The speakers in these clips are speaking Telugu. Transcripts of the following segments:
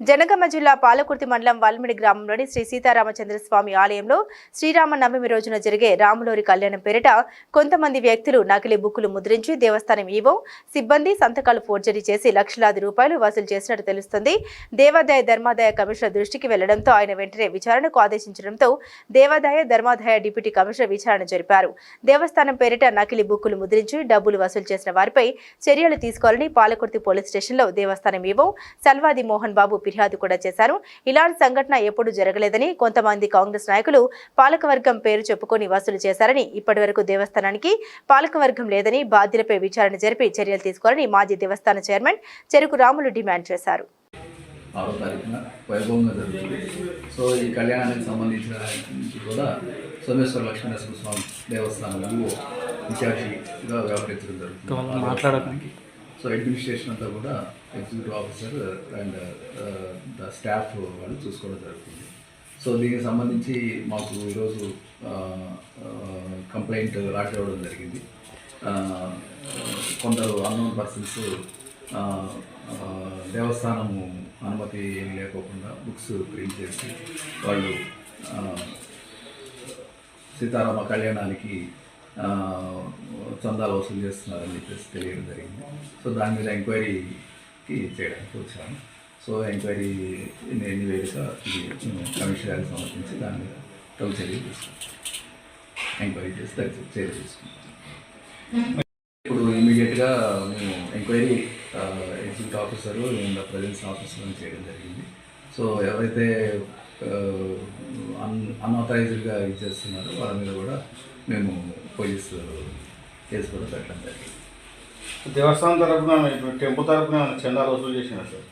జనగామ జిల్లా పాలకుర్తి మండలం వాల్మిడి గ్రామంలోని శ్రీ సీతారామచంద్రస్వామి ఆలయంలో శ్రీరామ నవమి రోజున జరిగే రాములోరి కళ్యాణం పేరిట కొంతమంది వ్యక్తులు నకిలీ బుక్కులు ముద్రించి దేవస్థానం ఈవో సిబ్బంది సంతకాలు ఫోర్జరీ చేసి లక్షలాది రూపాయలు వసూలు చేసినట్టు తెలుస్తుంది. దేవాదాయ ధర్మాదాయ కమిషనర్ దృష్టికి వెళ్ళడంతో ఆయన వెంటనే విచారణకు ఆదేశించడంతో దేవాదాయ ధర్మాదాయ డిప్యూటీ కమిషనర్ విచారణ జరిపారు. దేవస్థానం పేరిట నకిలీ బుక్కులు ముద్రించి డబ్బులు వసూలు చేసిన వారిపై చర్యలు తీసుకోవాలని పాలకుర్తి పోలీస్ స్టేషన్లో దేవస్థానం ఈవో సల్వాది మోహన్ బాబు ఫిర్యాదు కూడా చేశారు. ఇలాంటి సంఘటన ఎప్పుడూ జరగలేదని కొంతమంది కాంగ్రెస్ నాయకులు పాలకవర్గం పేరు చెప్పుకొని వసూలు చేశారని ఇప్పటివరకు దేవస్థానానికి పాలకవర్గం లేదని బాధ్యులపై విచారణ జరిపి చర్యలు తీసుకోవాలని మాజీ దేవస్థాన చైర్మన్ చెరుకు రాములు డిమాండ్ చేశారు. ఆరో తారీఖున వైభవంగా జరుగుతుంది. సో ఈ కళ్యాణానికి సంబంధించిన నుంచి కూడా సోమేశ్వర లక్ష్మీనరసింహ స్వామి దేవస్థానం ఇన్ఛార్జిగా వ్యవహరించడం జరుగుతుంది. మాట్లాడడానికి. సో అడ్మినిస్ట్రేషన్ అంతా కూడా executive officer and the staff వాళ్ళు చూసుకోవడం జరుగుతుంది. సో దీనికి సంబంధించి మాకు ఈరోజు కంప్లైంట్ రాసి జరిగింది. కొందరు అన్నోన్ పర్సన్స్ దేవస్థానము అనుమతి ఏం లేకోకుండా బుక్స్ ప్రింట్ చేసి వాళ్ళు సీతారామ కళ్యాణానికి చందాలు వసూలు చేస్తున్నారని చెప్పేసి తెలియడం జరిగింది. సో దాని మీద ఎంక్వైరీకి చేయడానికి వచ్చాను సో ఎంక్వైరీ నేను ఇది కమిషనర్ గారికి సమర్పించి దాని మీద తగు చర్యలు తీసుకుంటాం ఎంక్వైరీ చేసి తగు చర్యలు తీసుకుంటాం ఇప్పుడు ఇమీడియట్గా మేము enquiry executive officer and presence officer చేయడం జరిగింది. సో ఎవరైతే అన్ అన్ఆథరైజ్డ్గా ఇది చేస్తున్నారో వాళ్ళ మీద కూడా మేము పోలీస్ కేసు కూడా పెట్టడం జరిగింది. దేవస్థానం ఇప్పుడు టెంపుల్ తరపున ఏమైనా చందాలు వసూలు చేసినా సార్?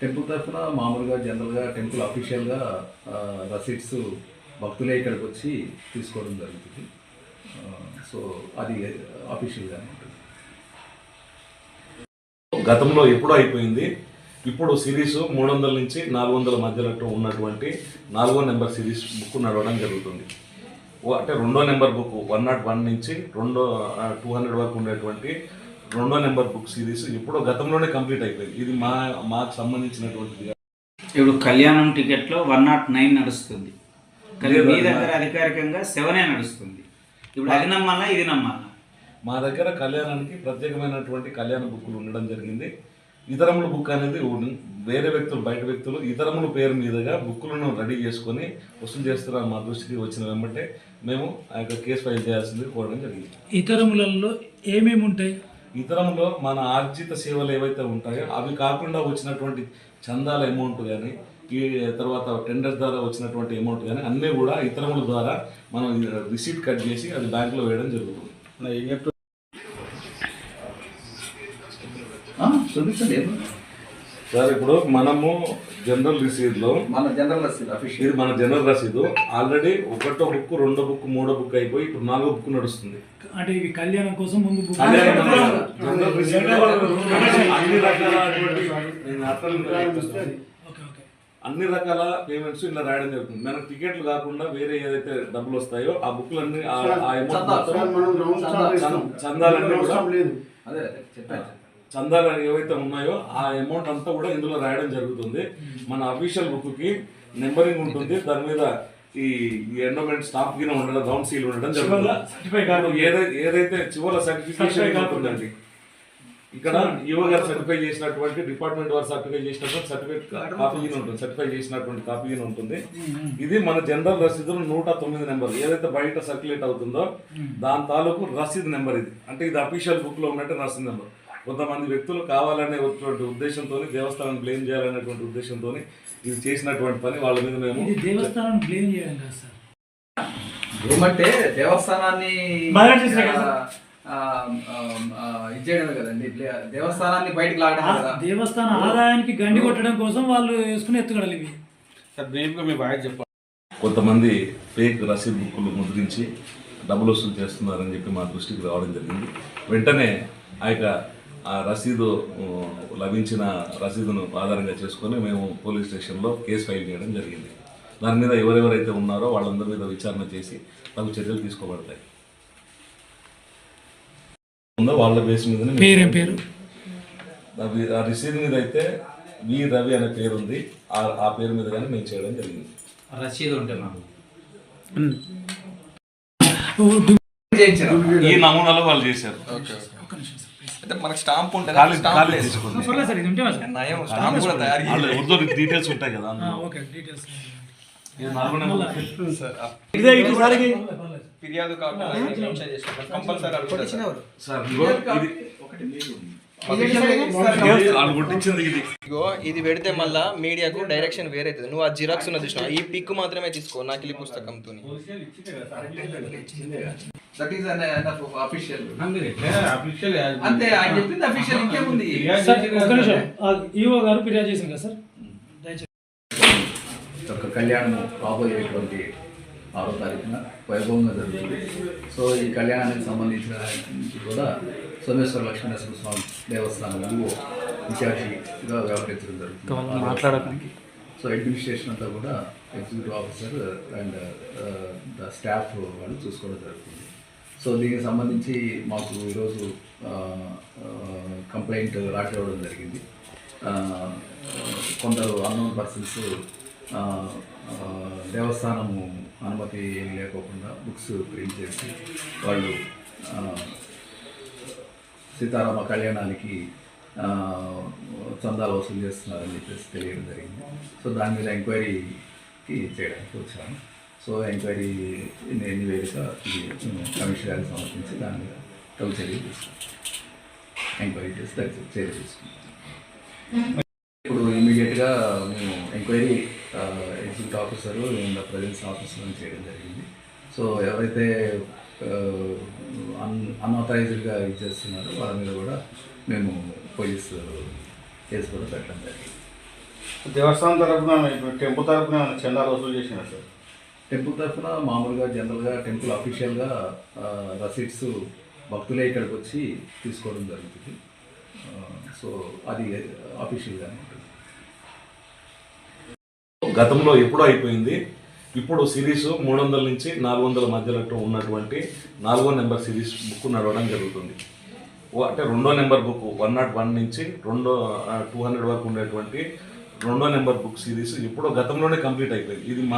టెంపుల్ తరఫున మామూలుగా జనరల్గా టెంపుల్ అఫీషియల్గా రసీట్స్ భక్తులే ఇక్కడికి వచ్చి తీసుకోవడం జరుగుతుంది. సో అది అఫీషియల్గానే ఉంటుంది. గతంలో ఎప్పుడో అయిపోయింది. ఇప్పుడు సిరీస్ మూడు వందల నుంచి నాలుగు వందల మధ్యలో ఉన్నటువంటి నాలుగో నెంబర్ సిరీస్ బుక్ నడవడం జరుగుతుంది. అంటే రెండో number book one nought one నుంచి రెండో టూ హండ్రెడ్ వరకు ఉండేటువంటి రెండో నెంబర్ బుక్ సిరీస్ ఇప్పుడు గతంలోనే కంప్లీట్ అయిపోయింది. ఇది మా మాకు సంబంధించినటువంటిది ఇప్పుడు కళ్యాణం టికెట్లో వన్ నాట్ నైన్ నడుస్తుంది. కానీ మీ దగ్గర అధికారికంగా సెవెనే నడుస్తుంది. ఇప్పుడు అది నమ్మాలా ఇది నమ్మాలా? మా దగ్గర కళ్యాణానికి ప్రత్యేకమైనటువంటి కళ్యాణ బుక్కులు ఉండడం జరిగింది. ఇతరముల బుక్ అనేది వేరే వ్యక్తులు బయట వ్యక్తులు ఇతరముల పేరు మీదుగా బుక్కులను రెడీ చేసుకొని వసూలు చేస్తున్నారు మా దృష్టికి వచ్చిన వెంబటే మేము ఆ యొక్క కేసు ఫైల్ చేయాల్సింది కోరడం జరిగింది. ఇతరములలో ఏమేమి ఉంటాయి? ఇతరంలో మన ఆర్జిత సేవలు ఏవైతే ఉంటాయో అవి కాకుండా వచ్చినటువంటి చందాల అమౌంట్ కానీ ఈ తర్వాత టెండర్ ద్వారా వచ్చినటువంటి అమౌంట్ కానీ అన్నీ కూడా ఇతరముల ద్వారా మనం రిసీట్ కట్ చేసి అది బ్యాంకులో వేయడం జరుగుతుంది నా ఏం చెప్తా ఆ, చూపించండి. సార్ ఇప్పుడు మనము జనరల్ రసీదులో మన జనరల్ రసీదు అఫీషియల్ ఇది మన జనరల్ రసీదు. ఆల్రెడీ ఒకటో బుక్ రెండో బుక్ మూడో బుక్ అయిపోయి ఇప్పుడు నాలుగో బుక్ నడుస్తుంది. అంటే ఇవి కళ్యాణం కోసం ముందు బుక్. జనరల్ అన్ని ఓకే అన్ని రకాల పేమెంట్స్ ఇలా రాయడం జరుగుతుంది. మనకు టికెట్లు కాకుండా వేరే ఏదైతే డబ్బులు వస్తాయో ఆ స్టాప్ ఇస్తాం. చందాలన్నీ కూడా అవసరం లేదు. అదే అదే చెప్పాను. చందాలు ఏవైతే ఉన్నాయో ఆ అమౌంట్ అంతా కూడా ఇందులో రాయడం జరుగుతుంది. మన అఫీషియల్ బుక్కి నెంబరింగ్ ఉంటుంది. దాని మీద ఈ ఎండోమెంట్ స్టాప్ గిన ఉండడం రౌండ్ సీల్ ఉండడం జరుగుతుంది. కాదు ఏదైతే ఏదైతే చివరి సర్టిఫికేషన్ కాదు. ఉంటుందండి. ఇక్కడ యువ గారు సర్టిఫై చేసినటువంటి డిపార్ట్మెంట్ వారు సర్టిఫై చేసినటువంటి సర్టిఫికేట్ కాపీ ఉంటుంది. సర్టిఫై చేసినటువంటి కాపీ ఉంటుంది. ఇది మన జనరల్ రసీదులు నూట తొమ్మిది నెంబర్ ఏదైతే బయట సర్క్యులేట్ అవుతుందో దాని తాలూకు రసీదు నెంబర్ ఇది. అంటే ఇది అఫీషియల్ బుక్లో ఉన్నట్టు రసీదు నెంబర్. కొంతమంది వ్యక్తులు కావాలనే ఉద్దేశంతో దేవస్థానం బ్లేమ్ చేయాలనేటువంటి ఉద్దేశంతో ఇది చేసినటువంటి పని వాళ్ళ మీద మేము ఇది దేవస్థానం బ్లేమ్ చేయడం కాదు సార్. ఏమంటే దేవస్థానాన్ని బాగా చేశారు కదా. ఆ, ఆ, ఆ, ఇది చేయడమే కదండి దేవస్థానాన్ని బయటకు లాగడం కదా. దేవస్థాన ఆదాయానికి గండి కొట్టడం కోసం వాళ్ళు వేసుకుని ఎత్తుగడలు ఇవి. సార్ బ్రీఫ్గా మీ బాగా చెప్పండి కొంతమంది ఫేక్ రసీద్ బుక్కులు ముద్రించి డబ్బులు వసూలు చేస్తున్నారని చెప్పి మా దృష్టికి రావడం జరిగింది. వెంటనే ఆ యొక్క ఆ రసీదు లభించిన రసీదును ఆధారంగా చేసుకొని మేము పోలీస్ స్టేషన్లో కేసు ఫైల్ చేయడం జరిగింది. దాని మీద ఎవరెవరైతే ఉన్నారో వాళ్ళందరి మీద విచారణ చేసి తగు చర్యలు తీసుకోబడతాయి. ఉందో వాళ్ళ బేస్ మీదనే మేము- పేరేం పేరు? ఆ రసీదు మీద అయితే వి రవి అనే పేరు ఉంది. ఆ ఆ పేరు మీద కానీ మేము చేయడం జరిగింది. రసీదు ఉంటే మాకు. ఈ నమూనాలో వాళ్ళు చేశారు. అంటే మనకి స్టాంప్ ఉంటుంది? స్టాంప్. నయం స్టాంప్ కూడా తయారు ఉర్దూ డీటెయిల్స్ ఉంటాయి కదా. ఓకే డీటెయిల్స్ ఇది నాలుగు నెంబర్ సార్. ఆ ఇదే ఇటు సారికి ఫిర్యాదు కాకుండా కంపల్సరీ ఇగో ఇది పెడితే మళ్ళా మీడియాకు డైరెక్షన్ వేరే అవుతుంది నువ్వు ఆ జిరాక్స్ ఉన్న చూసిన ఈ పిక్ మాత్రమే తీసుకో నకిలీ పుస్తకంతో that is unofficial official అంతే ఆయన చెప్పింది అఫీషియల్ ఇంకేముంది? సార్ ఒక్క నిమిషం. ఆ ఈఓ గారు ఫిర్యాదు చేసింది కదా సార్? దయచేసి. యొక్క కళ్యాణం రాబోయేటువంటి ఆరో తారీఖున వైభవంగా జరుగుతుంది. సో ఈ కళ్యాణానికి సంబంధించిన నుంచి కూడా సోమేశ్వర లక్ష్మీనరసింహ స్వామి దేవస్థానం ఇన్ఛార్జిగా వ్యవహరించడం జరుగుతుంది. మాట్లాడడానికి సో అడ్మినిస్ట్రేషన్ అంతా కూడా executive officer and the staff వాళ్ళు చూసుకోవడం జరుగుతుంది. సో దీనికి సంబంధించి మాకు ఈరోజు కంప్లైంట్ రాసి ఇవ్వడం జరిగింది. కొందరు అన్నోన్ పర్సన్స్ దేవస్థానము అనుమతి ఏం లేకోకుండా బుక్స్ ప్రింట్ చేసి వాళ్ళు సీతారామ కళ్యాణానికి చందాలు వసూలు చేస్తున్నారని చెప్పేసి తెలియడం జరిగింది. సో దాని మీద ఎంక్వైరీకి చేయడానికి వచ్చాను సో ఎంక్వైరీ నివేదిక ఇది కమిషన్ గారికి సమర్పించి దాని మీద తగు చర్యలు తీసుకుంటాం. ఎంక్వైరీ చేసి తగు చర్య తీసుకుంటాం. ఇప్పుడు ఇమీడియట్గా మేము enquiry executive officer and presence officer చేయడం జరిగింది. సో ఎవరైతే అన్ అన్ఆథరైజ్డ్గా ఇది చేస్తున్నారో వాళ్ళ మీద కూడా మేము పోలీస్ కేసు కూడా పెట్టడం జరిగింది. దేవస్థానం ఇప్పుడు టెంపుల్ తరపున ఏమైనా చందాలు వసూలు చేసినా సార్? టెంపుల్ తరఫున మామూలుగా జనరల్గా టెంపుల్ అఫీషియల్గా రసీట్స్ భక్తులే ఇక్కడికి వచ్చి తీసుకోవడం జరుగుతుంది. సో అది అఫీషియల్గానే. గతంలో ఎప్పుడో అయిపోయింది. ఇప్పుడు సిరీస్ మూడు వందల నుంచి నాలుగు వందల మధ్యలో ఉన్నటువంటి నాలుగో నెంబర్ సిరీస్ బుక్ నడవడం జరుగుతుంది. అంటే రెండో number book one nought one నుంచి రెండో టూ హండ్రెడ్ వరకు ఉండేటువంటి రెండో నెంబర్ బుక్ సిరీస్ ఎప్పుడో గతంలోనే కంప్లీట్ అయిపోయింది. ఇది